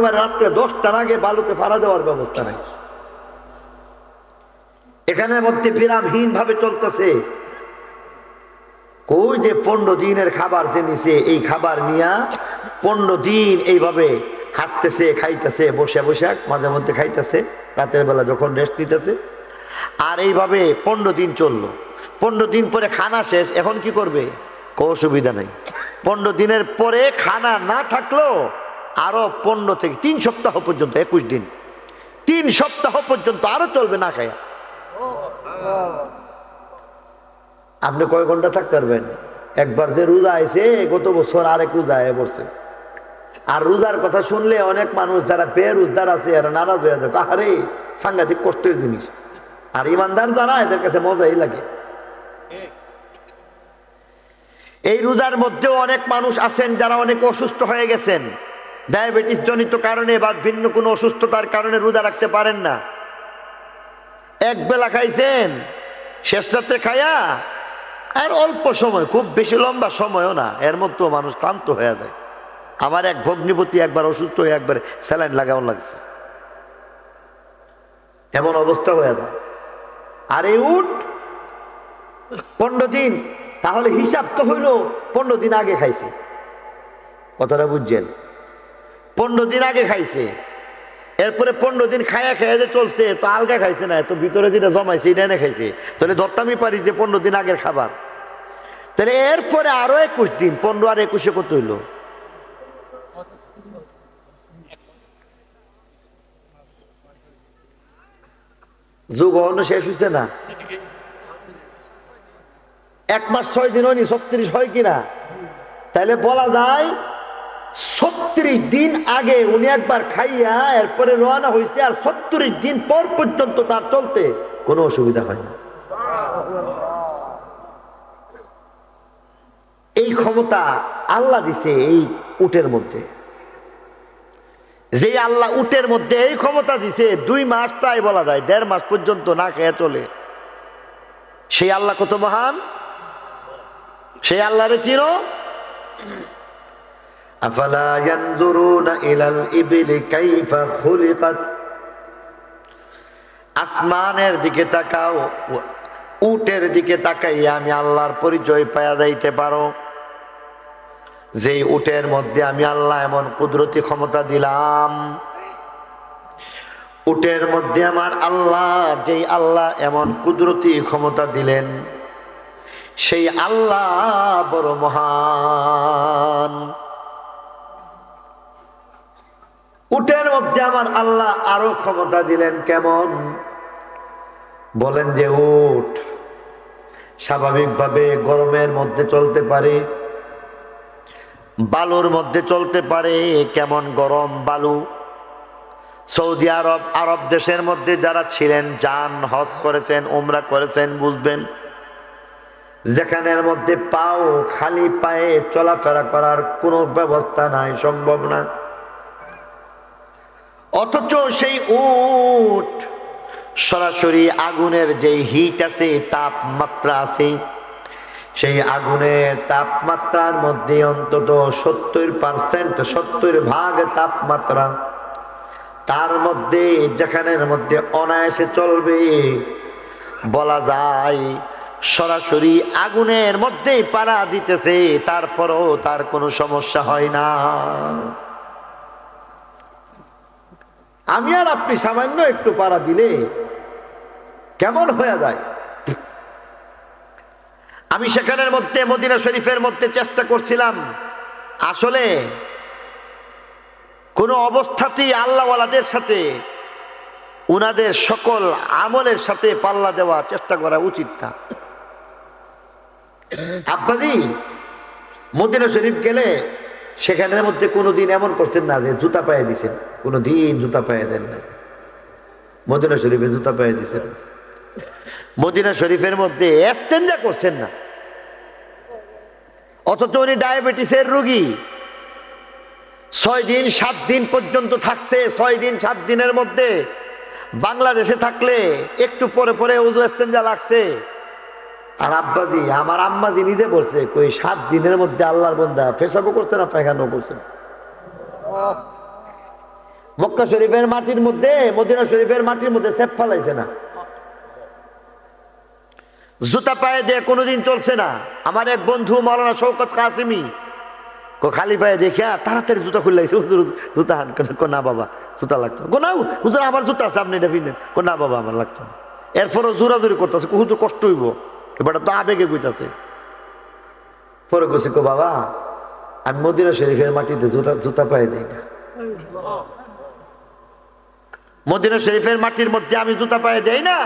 এবার রাত্রে দশটার আগে বালুতে ফাড়া দেওয়ার ব্যবস্থা নাই। এখানের মধ্যে বিরামহীন ভাবে চলতেছে যে পনেরো দিনের খাবার এই খাবার নিয়া পনেরো দিন এইভাবে হাঁটতেছে খাইতেছে, বসে বসে মাঝে মধ্যে খাইতেছে, রাতের বেলা যখন রেস্ট নিতেছে। আর এইভাবে পনেরো দিন চলল। পনেরো দিন পরে খানা শেষ, এখন কি করবে? কোনো অসুবিধা নেই। পনেরো দিনের পরে খানা না থাকলেও আরও পনেরো থেকে তিন সপ্তাহ পর্যন্ত, একুশ দিন। তিন সপ্তাহ পর্যন্ত আরও চলবে না খায়া। আপনি কয় ঘণ্টা থাকতে পারবেন? একবার যে রোজা আইছে, গত বছর আরেক রোজা আয় পড়ছে। আর রোজার কথা শুনলে অনেক মানুষ যারা বেরোজগার আছে, এরা নারাজ হয়ে যায় আরে সাংঘাতিক কষ্টের জিনিস। আর ইমানদার যারা, এদের কাছে মজাই লাগে। এই রোজার মধ্যেও অনেক মানুষ আছেন যারা অনেক অসুস্থ হয়ে গেছেন। ডায়াবেটিস জনিত কারণে বা ভিন্ন কোনো অসুস্থতার কারণে রোজা রাখতে পারেন না। এক বেলা খাইছেন, শেষ রাত্রে খায়া, আর অল্প সময়, খুব বেশি লম্বা সময়ও না, এর মধ্যেও মানুষ ক্লান্ত হয়ে যায়। আমার এক ভগ্নিপতি একবার অসুস্থ হয়ে একবার স্যালাইন লাগানো লাগছে। এমন অবস্থা হয়ে যায়। আর এই উঠ, পনেরো দিন, তাহলে হিসাব তো হইল পনেরো দিন আগে খাইছে। কথাটা বুঝছেন? পনেরো দিন আগে খাইছে। এরপরে পনেরো দিন খায়া খায়া যে চলছে, তো আলগা খাইছে না, তো ভিতরে যেটা জমাইছে, এটা এনে খাইছে। তাহলে ধরতামই পারি যে পনেরো দিন আগের খাবার। তাহলে এরপরে আরও একুশ দিন, পনেরো আর একুশে কত হইল? যুগ অন্য শেষ হয়েছে না? এক মাস ছয় দিন হয়নি, ছত্রিশ হয় কিনা? তাহলে বলা যায় ছত্রিশ দিন আগে উনি একবার খাইয়া এরপরে রওনা হয়েছে আর ছত্রিশ দিন পর পর্যন্ত তার চলতে কোনো অসুবিধা হয় না এই ক্ষমতা আল্লাহ দিছে এই উটের মধ্যে। যে আল্লাহ উটের মধ্যে এই ক্ষমতা দিছে, দুই মাস প্রায় বলা যায়, দেড় মাস পর্যন্ত না খেয়ে চলে। সেই আল্লাহ কত মহান? সেই আল্লাহরে চিনো? আফালা ইয়ানজুরুনা ইলাল ইবিলি কাইফা খুলিকাত? আসমানের দিকে তাকাও, উটের দিকে তাকাইয়া আমি আল্লাহর পরিচয় পাওয়া যাইতে পারো। যেই উটের মধ্যে আমি আল্লাহ এমন কুদরতি ক্ষমতা দিলাম, উটের মধ্যে আমার আল্লাহ যেই আল্লাহ এমন কুদরতি ক্ষমতা দিলেন, সেই আল্লাহ বড় মহান। উটের মধ্যে আমার আল্লাহ আরও ক্ষমতা দিলেন কেমন? বলেন যে উট স্বাভাবিকভাবে গরমের মধ্যে চলতে পারে, বালুর মধ্যে চলতে পারে, কেমন গরম বালু? সৌদি আরব আরব দেশের মধ্যে যারা ছিলেন, যান, হজ করেছেন, উমরা করেছেন, বুঝবেন, যেখানের মধ্যে পাও খালি পায়ে চলাফেরা করার কোনো ব্যবস্থা নাই, সম্ভব না। অথচ সেই উট সরাসরি আগুনের যে হিট আছে, তাপমাত্রা আছে, সেই আগুনের তাপমাত্রার মধ্যে অন্তত সত্তর পার্সেন্ট, সত্তর ভাগ তাপমাত্রা তার মধ্যে, যেখানের মধ্যে অনায়াসে চলবে। বলা যায়, সরাসরি আগুনের মধ্যেই পাড়া দিতেছে, তারপরও তার কোনো সমস্যা হয় না। আমি আর আপনি সামান্য একটু পাড়া দিলে কেমন হয়ে যায়? আমি সেখানের মধ্যে, মদিনা শরীফের মধ্যে চেষ্টা করছিলাম। আসলে কোনো অবস্থাতেই আল্লাহওয়ালাদের সাথে, উনাদের সকল আমলের সাথে পাল্লা দেওয়া চেষ্টা করা উচিত না। আব্বাজি, মদিনা শরীফ গেলে সেখানের মধ্যে কোনোদিন এমন করছেন না যে জুতা পায়ে দিছেন। কোনো দিন জুতা পায়ে দেন না মদিনা শরীফে জুতা পায়ে দিছেন। মদিনা শরীফের মধ্যে এস্তেঞ্জা করছেন না। অথচ উনি ডায়াবেটিসের রুগী। ছয় দিন, সাত দিন পর্যন্ত থাকছে। ছয় দিন, সাত দিনের মধ্যে বাংলাদেশে থাকলে একটু পরে পরে উজু এস্তেঞ্জা লাগছে। আর আব্বাজি, আমার আম্মাজি নিজে বলছে, কই, সাত দিনের মধ্যে আল্লাহর বন্দা ফেসাবও করছে না, পায়খানাও করছে। মক্কা শরীফের মাটির মধ্যে, মদিনা শরীফের মাটির মধ্যে সেপ ফালাইছে না। জুতা পায়ে দিয়ে কোনোদিন চলছে না। আমার এক বন্ধু মৌলানা শৌকত কাসিমি খালি পায়ে দেখিয়া তাড়াতাড়ি জুতা খুলে লাগছে হুজুর, জুতা হান না বাবা, জুতা লাগতো না। হুজুর, আমার জুতা আছে, আপনি এটা পিনেন। না বাবা, আমার লাগতো এরপরও জোরাজুরি করতেছে হুজুর, কষ্ট হইব। এবার তো আবেগে কইতাছে। পরে কছি কো বাবা আমি মদিনা শরীফের মাটিতে জুতা জুতা পায়ে দিই না। মদিনা শরীফের মাটির মধ্যে আমি জুতা পায়ে দেই না।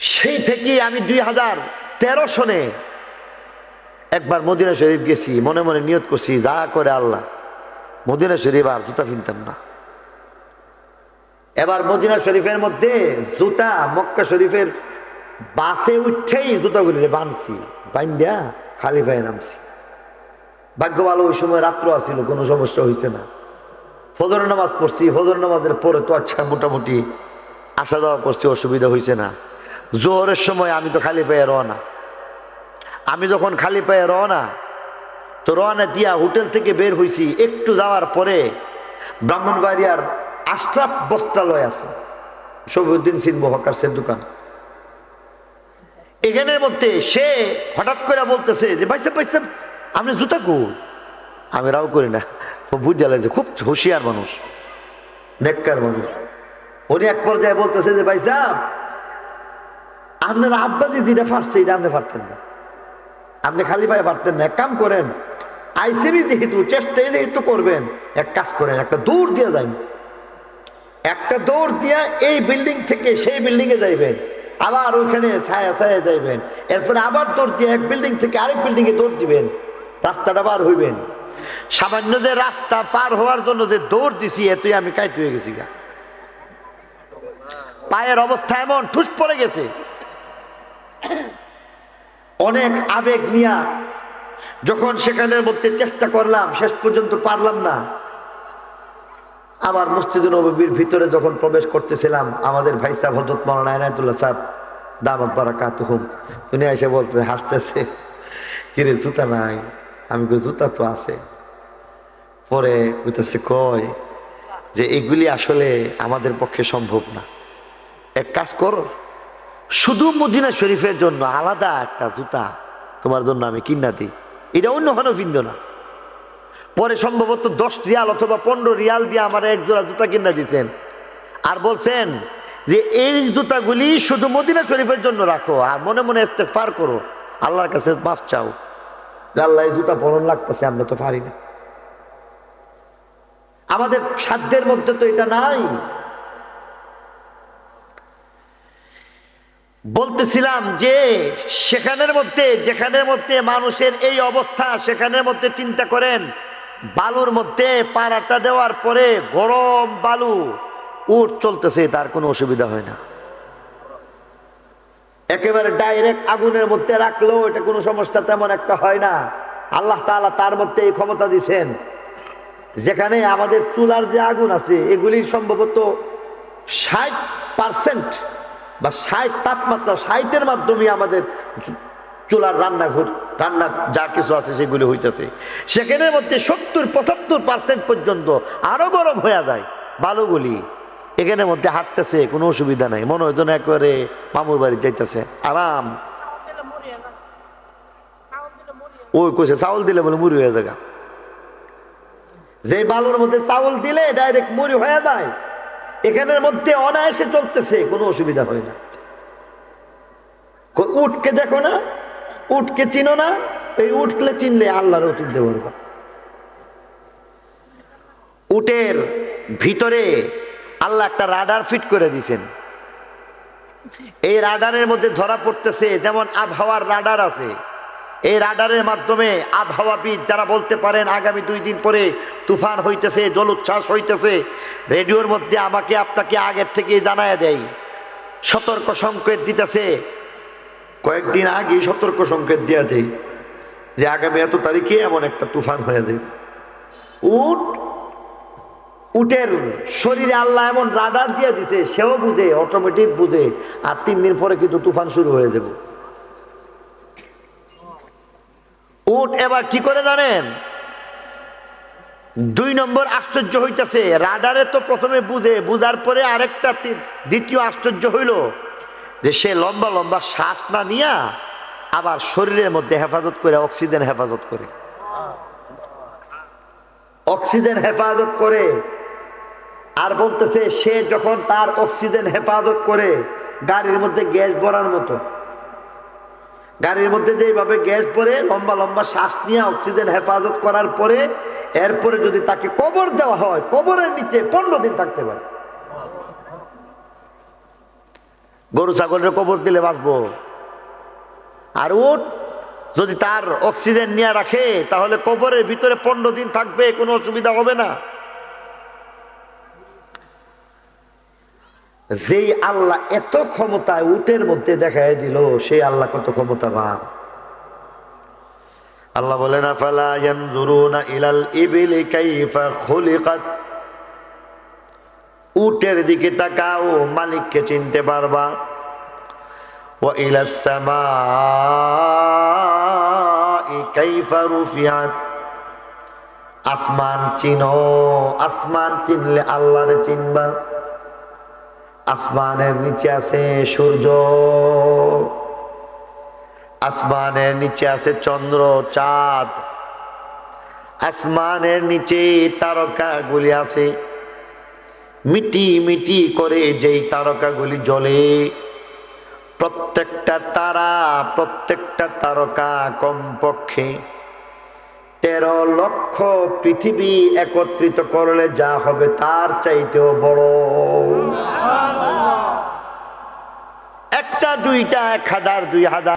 সেই থেকে আমি দুই হাজার তেরো সনে একবার মদিনা শরীফ গেছি মনে মনে নিয়ত করছি যা করে আল্লাহ মদিনা শরীফ আর জুতা কিনতাম না। এবার মদিনা শরীফের মধ্যে জুতা, মক্কা শরীফের বাসে উঠেই জুতাগুলি বানছি, বাইন্দা খালি পায়ে নামছি। ভাগ্য ভালো ওই সময় রাত্র আসছিল কোনো সমস্যা হয়েছে না। ফজর নামাজ পড়ছি, ফজর নামাজের পরে তো আচ্ছা মোটামুটি আসা যাওয়া করছি, অসুবিধা হয়েছে না। জোহরের সময় আমি তো খালি পায়ে রওনা। আমি যখন খালি পায়ে রওনা, তো রওনা দিয়া হোটেল থেকে বের হয়েছি একটু যাওয়ার পরে ব্রাহ্মণবাড়িয়ার আশরাফ বস্ত্রালয় আছে। শফিউদ্দিন সিন মহাকাশের দোকান। এখানের মধ্যে সে হঠাৎ করে বলতেছে যে ভাইসা ভাইসা আপনি জুতা কই? আমি রাও করি না। বুঝা লাগছে খুব হুঁশিয়ার মানুষ, নেককার মানুষ। উনি এক পর্যায়ে বলতেছে যে, ভাই সাহেব, আপনার আব্বাজি যেটা ফাটছে, এটা আপনি পারতেন না। আপনি খালি পায়ে পারতেন না। এক কাম করেন, আইসিবি যেহেতু, চেষ্টাই যেহেতু করবেন, এক কাজ করেন, একটা দূর দিয়ে যান একটা দৌড় দিয়া এই বিল্ডিং থেকে সেই বিল্ডিং এ যাইবেন, আবার ওইখানে ছায়া ছায়া যাইবেন, এরপরে আবার দৌড় দিয়ে এক বিল্ডিং থেকে আরেক বিল্ডিং এ দৌড় দিবেন, রাস্তাটা বার হইবেন। সামান্য যে রাস্তা পার হওয়ার জন্য যে দৌড় দিছি, এতই আমি কাইতে হয়ে গেছি গা। পায়ের অবস্থা এমন, ঠুস পড়ে গেছে। অনেক আবেগ নিয়া যখন সেখানের মধ্যে চেষ্টা করলাম, শেষ পর্যন্ত পারলাম না। আবার মসজিদ নবীর ভিতরে যখন প্রবেশ করতেছিলাম, আমাদের ভাই সাহেব হজরত মৌলানা এনায়তুল্লাহ দামত বারাকাত হুম উনি এসে বলতে হাসতেছে, কিরে, জুতা নাই? আমি কই, জুতা তো আছে। পরে কইতেছে কয় যে এগুলি আসলে আমাদের পক্ষে সম্ভব না। এক কাজ করো, শুধু মদিনা শরীফের জন্য আলাদা একটা জুতা তোমার জন্য আমি কিনা দিই। এটা অন্য কোনো কিনবে না। পরে সম্ভবত দশ রিয়াল অথবা পনেরো রিয়াল দিয়ে আমার এক জোড়া জুতা কিনা দিয়েছেন। আর বলছেন যে, এই জুতাগুলি শুধু মদিনা শরীফের জন্য রাখো, আর মনে মনে ফার করো। আল্লাহর কাছে মাফ চাও। আল্লাহ, এই জুতা পরন লাগতেছে, আমরা তো পারি না। আমাদের সাধ্যের মধ্যে তো এটা নাই। বলতেছিলাম যে, সেখানের মধ্যে, যেখানের মধ্যে মানুষের এই অবস্থা, সেখানের মধ্যে চিন্তা করেন বালুর মধ্যে পাড়াটা দেওয়ার পরে গরম বালু উঠ চলতেছে, তার কোনো অসুবিধা হয় না। একেবারে ডাইরেক্ট আগুনের মধ্যে রাখলেও এটা কোনো সমস্যা তেমন একটা হয় না। আল্লাহ তাআলা তার মধ্যে এই ক্ষমতা দিছেন। যেখানে আমাদের চুলার যে আগুন আছে, এগুলি সম্ভবত ষাট পার্সেন্ট বা ষাট তাপমাত্রা, ষাটের মাধ্যমে আমাদের চুলার রান্নাঘর রান্নার যা কিছু আছে সেগুলি হইতেছে। সেখানের মধ্যে সত্তর, পঁচাত্তর পার্সেন্ট পর্যন্ত আরও গরম হয়ে যায়, বালুগুলি। এখানের মধ্যে হাঁটতেছে, কোনো অসুবিধা নাই। মনে হয় যেন একেবারে মামুর বাড়ি যাইতেছে। আরাম। ওই কইছে, চাউল দিলে বলে মুড়ি হয়ে যাগা। যে বালুর মধ্যে চাউল দিলে ডাইরেক্ট মুড়ি হয়ে যায়। এখানের মধ্যে অনায়াসে চলতেছে, কোনো অসুবিধা হয় না। উঠকে দেখো না? উটকে চিনো না, এই উঠলে চিনলে আল্লাহর চিনতে পারবা উটের ভিতরে আল্লাহ একটা রাডার ফিট করে দিছেন। এই রাডারের মধ্যে ধরা পড়তেছে যেমন আবহাওয়ার রাডার আছে। এই রাডারের মাধ্যমে আবহাওয়াবিদ যারা বলতে পারেন আগামী দুই দিন পরে তুফান হইতেছে, জলোচ্ছ্বাস হইতেছে, রেডিওর মধ্যে আমাকে আপনাকে আগের থেকে জানায় দেয়। সতর্ক সংকেত দিতেছে কয়েকদিন আগে সতর্ক সংকেত দেওয়া দেয় যে আগামী এত তারিখে এমন একটা তুফান হয়ে যায় উট, উটের শরীরে আল্লাহ এমন রাডার দিয়ে দিছে, সেও বুঝে অটোমেটিক বুঝে, আর তিন দিন পরে কিন্তু তুফান শুরু হয়ে যাবে। উট এবার কি করে জানেন? দুই নম্বর আশ্চর্য হইতেছে রাডারে তো প্রথমে বুঝে, বুঝার পরে আরেকটা দ্বিতীয় আশ্চর্য হইল যে সে লম্বা লম্বা শ্বাস না নিয়া আবার শরীরের মধ্যে হেফাজত করে, অক্সিজেন হেফাজত করে। অক্সিজেন হেফাজত করে। আর বলতেছে, সে যখন তার অক্সিজেন হেফাজত করে, গাড়ির মধ্যে গ্যাস ভরার মতো। গাড়ির মধ্যে যেভাবে গ্যাস পরে লম্বা লম্বা শ্বাস নিয়ে অক্সিজেন হেফাজত করার পরে, এরপরে যদি তাকে কবর দেওয়া হয়, কবরের নিচে পনেরো দিন থাকতে পারে। গরু, ছাগলের কবর দিলে বাঁচবো। আর উঠ যদি তার অক্সিজেন নিয়ে রাখে, তাহলে কবরের ভিতরে পনেরো দিন থাকবে, কোনো অসুবিধা হবে না। যেই আল্লাহ এত ক্ষমতায় উটের মধ্যে দেখায় দিল, সেই আল্লাহ কত ক্ষমতাবান। আল্লাহ বলেন, আফালা ইয়ানজুরুনা ইলাল ইবিলি কাইফা খুলিকাত? উটের দিকে তাকাও, মালিককে চিনতে পারবা। ওয়া ইলাস সামাই কাইফা রুফিয়াত। আসমান চিনো, আসমান চিনলে আল্লাহরে চিনবা। আসমানের নিচে আছে সূর্য। আসমানের নিচে আছে চন্দ্র, চাঁদ। আসমানের নিচে তারকাগুলি আছে। মিটি মিটি করে যেই তারকাগুলি জ্বলে। প্রত্যেকটা তারা প্রত্যেকটা তারকা কমপক্ষে তেরো লক্ষ পৃথিবী একত্রিত করলে যা হবে তার চাইতেও বড়। একটা দুইটা এক হাজার দুই হাজার